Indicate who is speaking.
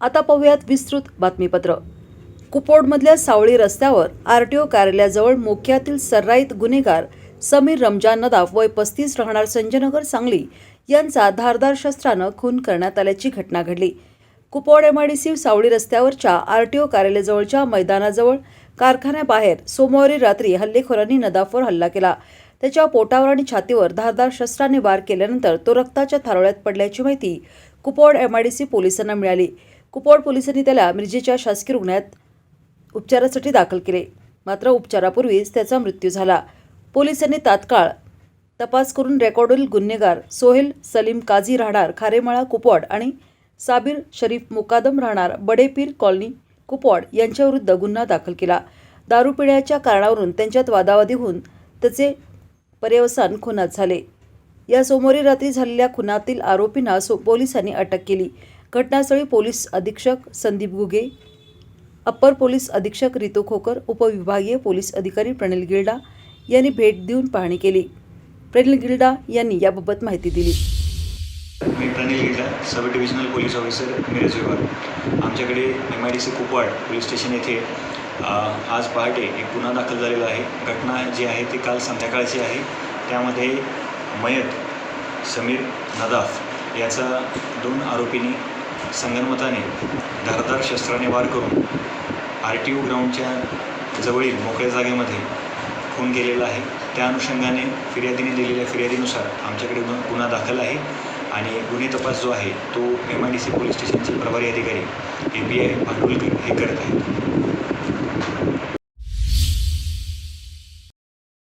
Speaker 1: आता पाहूयात विस्तृत बातमीपत्र. कुपोडमधल्या सावळी रस्त्यावर आर टी ओ कार्यालयाजवळ मोक्यातील सर्राईत गुन्हेगार समीर रमजान नदाफ वय पस्तीस राहणार संजयनगर सांगली यांचा धारदार शस्त्रानं खून करण्यात आल्याची घटना घडली. कुपोड एमआयडीसी सावळी रस्त्यावरच्या आर टी ओ कार्यालयाजवळच्या मैदानाजवळ कारखान्याबाहेर सोमवारी रात्री हल्लेखोरांनी नदाफवर हल्ला केला. त्याच्या पोटावर आणि छातीवर धारदार शस्त्राने वार केल्यानंतर तो रक्ताच्या थारोळ्यात पडल्याची माहिती कुपोड एमआयडीसी पोलिसांना मिळाली. कुपोड पोलिसांनी त्याला मिरजेच्या शासकीय रुग्णालयात उपचारासाठी दाखल केले. मात्र उपचारापूर्वीच त्याचा मृत्यू झाला. पोलिसांनी तात्काळ तपास करून रेकॉर्डवरील गुन्हेगार सोहेल सलीम काझी राहणार खारेमाळा कुपवाड आणि साबीर शरीफ मुकादम राहणार बडेपीर कॉलनी कुपवाड यांच्याविरुद्ध गुन्हा दाखल केला. दारू पिण्याच्या कारणावरून त्यांच्यात वादावादी होऊन त्याचे पर्यवसान खुनात झाले. या सोमवारी रात्री झालेल्या खुनातील आरोपींना सो पोलिसांनी अटक केली. घटनास्थळी पोलीस अधीक्षक संदीप गुगे अप्पर पोलीस अधीक्षक रितू खोकर उपविभागीय पोलीस अधिकारी प्रणिल गिल्डा यांनी भेट देऊन पाहणी केली. प्रणिल गिल्डा यांनी याबाबत माहिती दिली.
Speaker 2: मी Pranil Gilda sub divisional police officer Miraj विभाग आमच्याकडे M I D C Kupwad police station येथे आज पहाटे एक गुन्हा दाखल झालेला आहे. घटना जी आहे ती काल संध्याकाळची आहे. त्यामध्ये मयत समीर नदाफ याचा दोन आरोपींनी संगनमताने धारदार शस्त्राने वार करून आर टी ओ ग्राउंडच्या जवळील मोकळ्या जागेमध्ये खून केलेला आहे. त्या अनुषंगाने फिर्यादीने दिलेल्या फिर्यादीनुसार आमच्याकडे गुन्हा गुन्हा दाखल आहे आणि गुन्हे तपास जो आहे तो M I D C police स्टेशनचे प्रभारी अधिकारी ए पी आय भांडुलकर हे करत आहेत.